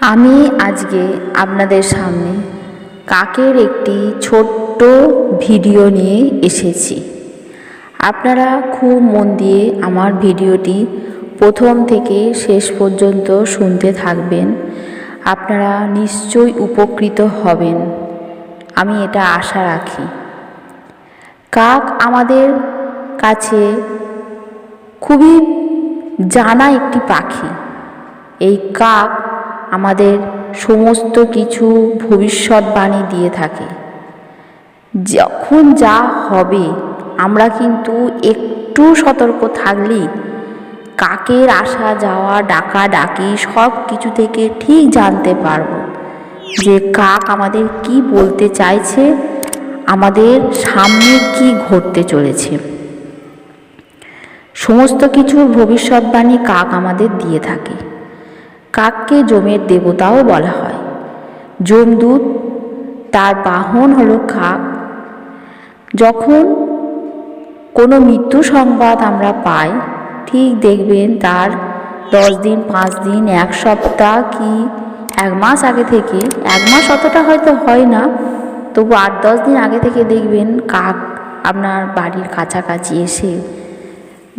আমি আজকে আপনাদের সামনে কাকের একটি ছোট্ট ভিডিও নিয়ে এসেছি। আপনারা খুব মন দিয়ে আমার ভিডিওটি প্রথম থেকে শেষ পর্যন্ত শুনতে থাকবেন। আপনারা নিশ্চয়ই উপকৃত হবেন। আমি এটা আশা রাখি। কাক আমাদের কাছে খুবই জানা একটি পাখি। এই কাক আমাদের সমস্ত কিছু ভবিষ্যৎবাণী দিয়ে থাকে। যখন যা হবে, আমরা কিন্তু একটু সতর্ক থাকলেই কাকের আসা, যাওয়া, ডাকা, ডাকি সব কিছু থেকে ঠিক জানতে পারব যে কাক আমাদের কি বলতে চাইছে, আমাদের সামনে কি ঘটতে চলেছে। সমস্ত কিছুর ভবিষ্যৎবাণী কাক আমাদের দিয়ে থাকে। কাককে জমের দেবতাও বলা হয়। যমদূত, তার বাহন হলো কাক। যখন কোনো মৃত্যু সংবাদ আমরা পাই, ঠিক দেখবেন তার দশ দিন, পাঁচ দিন, এক সপ্তাহ কি এক মাস আগে থেকে, এক মাস অতটা হয়তো হয় না, তবু আট, দশ দিন আগে থেকে দেখবেন কাক আপনার বাড়ির কাছাকাছি এসে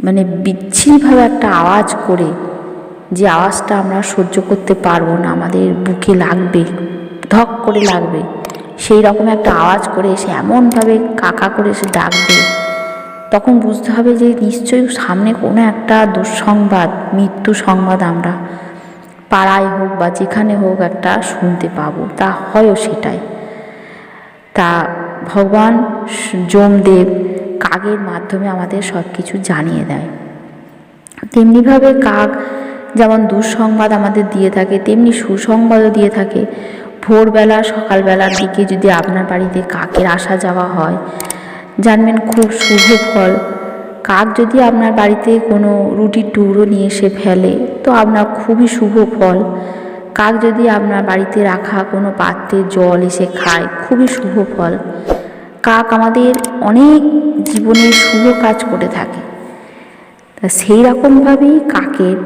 মানে বিচ্ছিরিভাবে একটা আওয়াজ করে যে আওয়াজটা আমরা সহ্য করতে পারব না, আমাদের বুকে লাগবে, ধক করে লাগবে। সেই রকম একটা আওয়াজ করে এসে এমনভাবে কাকা করে এসে ডাকবে। তখন বুঝতে হবে যে নিশ্চয়ই সামনে কোনো একটা দুঃসংবাদ, মৃত্যু সংবাদ আমরা পাড়ায় হোক বা যেখানে হোক একটা শুনতে পাবো। তা হয়ও সেটাই। তা ভগবান যমদেব কাকের মাধ্যমে আমাদের সব কিছু জানিয়ে দেয়। তেমনিভাবে কাক যেমন দুঃসংবাদ আমাদের দিয়ে থাকে, তেমনি সুসংবাদও দিয়ে থাকে। ভোরবেলা, সকালবেলার দিকে যদি আপনার বাড়িতে কাকের আসা যাওয়া হয়, জানবেন খুব শুভ ফল। কাক যদি আপনার বাড়িতে কোনো রুটির টুকরো নিয়ে এসে ফেলে, তো আপনার খুবই শুভ ফল। কাক যদি আপনার বাড়িতে রাখা কোনো পাত্রে জল এসে খায়, খুবই শুভ ফল। কাক আমাদের অনেক জীবনে শুভ কাজ করে থাকে। তা সেই রকমভাবেই কাকের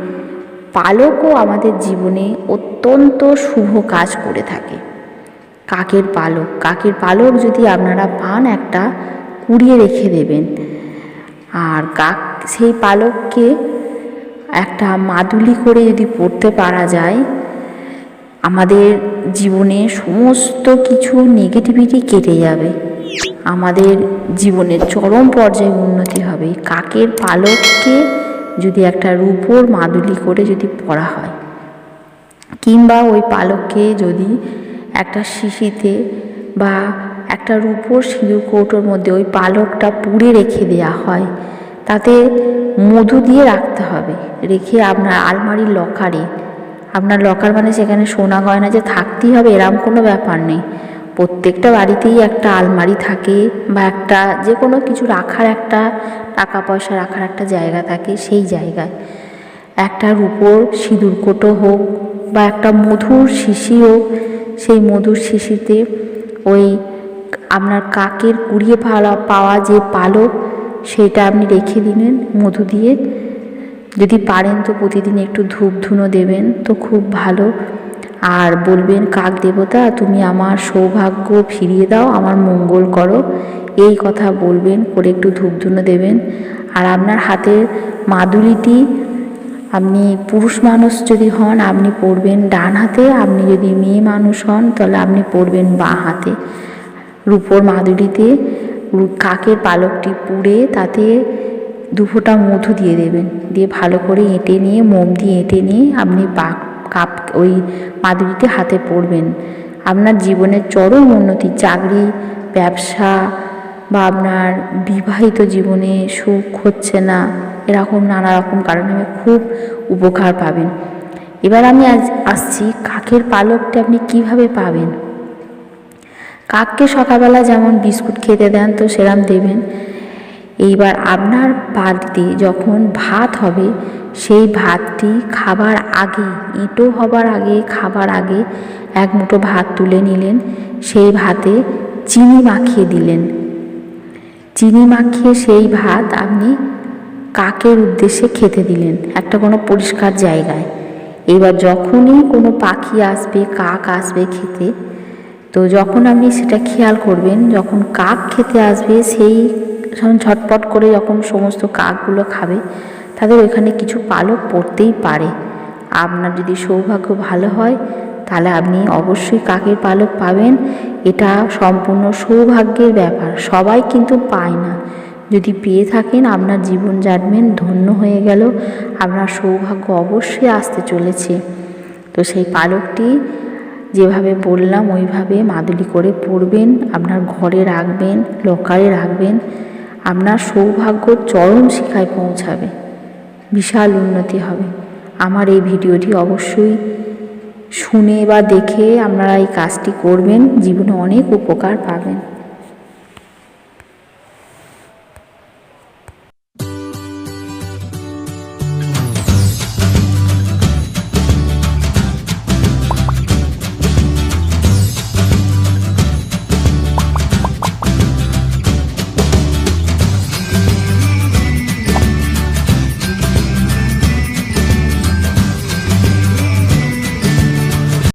পালকও আমাদের জীবনে অত্যন্ত শুভ কাজ করে থাকে। কাকের পালক কাকের পালক যদি আপনারা পান একটা, কুড়িয়ে রেখে দেবেন। আর কাক, সেই পালককে একটা মাদুলি করে যদি পড়তে পারা যায়, আমাদের জীবনে সমস্ত কিছু নেগেটিভিটি কেটে যাবে। আমাদের জীবনের চরম পর্যায়ে উন্নতি হবে। কাকের পালককে যদি একটা রূপোর মাদুলি করে যদি পড়া হয়। কিংবা ওই পালককে যদি একটা শিশিতে বা একটা রূপোর সিঁদুর কৌটোর মধ্যে ওই পালকটা পুড়ে রেখে দেওয়া হয়, তাতে মধু দিয়ে রাখতে হবে। রেখে আপনার আলমারির লকারে, আপনার লকার মানে সেখানে সোনা গয়না যে থাকতেই হবে এরম কোনো ব্যাপার নেই। প্রত্যেকটা বাড়িতেই একটা আলমারি থাকে বা একটা যে কোনো কিছু রাখার একটা টাকা পয়সা রাখার একটা জায়গা থাকে সেই জায়গায়। একটা রূপোর সিঁদুর কোটো হোক বা একটা মধুর শিশি হোক, সেই মধুর শিশিতে ওই আপনার কাকের কুড়িয়ে পাওয়া পাওয়া যে পালক সেটা আপনি রেখে দিলেন মধু দিয়ে। যদি পারেন তো প্রতিদিন একটু ধূপ ধুনো দেবেন তো খুব ভালো। আর বলবেন, কাক দেবতা, তুমি আমার সৌভাগ্য ফিরিয়ে দাও, আমার মঙ্গল করো। এই কথা বলবেন, করে একটু ধূপ ধুনো দেবেন। আর আপনার হাতের মাদুলিটি, আপনি পুরুষ মানুষ যদি হন, আপনি পড়বেন ডান হাতে, আপনি যদি মেয়ে মানুষ হন, তাহলে আপনি পড়বেন বাঁ হাতে। রূপোর মাদুলিতে কাকের পালকটি পুড়ে, তাতে দুফোটা মধু দিয়ে দেবেন। দিয়ে ভালো করে এঁটে নিয়ে, মোম দিয়ে এঁটে নিয়ে আপনি পা কাপ ওই মাদুরিতে হাতে পড়বেন আপনার জীবনের চরম উন্নতি, চাকরি, ব্যবসা বা আপনার বিবাহিত জীবনে সুখ হচ্ছে না, এরকম নানা রকম কারণে খুব উপকার পাবেন। এবার আমি আজ আসছি কাকের পালকটা আপনি কীভাবে পাবেন? কাককে সকালবেলা যেমন বিস্কুট খেতে দেন, তো সেরাম দেবেন। এইবার আপনার বাড়িতে যখন ভাত হবে, সেই ভাতটি খাবার আগে, এঁটো হবার আগে, খাবার আগে এক মুঠো ভাত তুলে নিলেন। সেই ভাতে চিনি মাখিয়ে দিলেন। চিনি মাখিয়ে সেই ভাত আপনি কাকের উদ্দেশ্যে খেতে দিলেন, একটা কোনো পরিষ্কার জায়গায়। এবার যখনই কোনো পাখি আসবে, কাক আসবে খেতে, তো যখন আপনি সেটা খেয়াল করবেন, যখন কাক খেতে আসবে, সেই ঝটপট করে যখন সমস্ত কাকগুলো খাবে। তাদের ওইখানে কিছু পালক পড়তেই পারে। আপনার যদি সৌভাগ্য ভালো হয়, তাহলে আপনি অবশ্যই কাকের পালক পাবেন। এটা সম্পূর্ণ সৌভাগ্যের ব্যাপার। সবাই কিন্তু পায় না। যদি পেয়ে থাকেন, আপনার জীবন জানবেন ধন্য হয়ে গেল। আপনার সৌভাগ্য অবশ্যই আসতে চলেছে। তো সেই পালকটি যেভাবে বললাম, ওইভাবে মাদুলি করে পরবেন আপনার ঘরে রাখবেন, লকারে রাখবেন। আপনার সৌভাগ্য চরম শিখায় পৌঁছাবে। বিশাল উন্নতি হবে। আমার এই ভিডিওটি অবশ্যই শুনে বা দেখে আপনারা এই কাজটি করবেন। জীবনে অনেক উপকার পাবেন।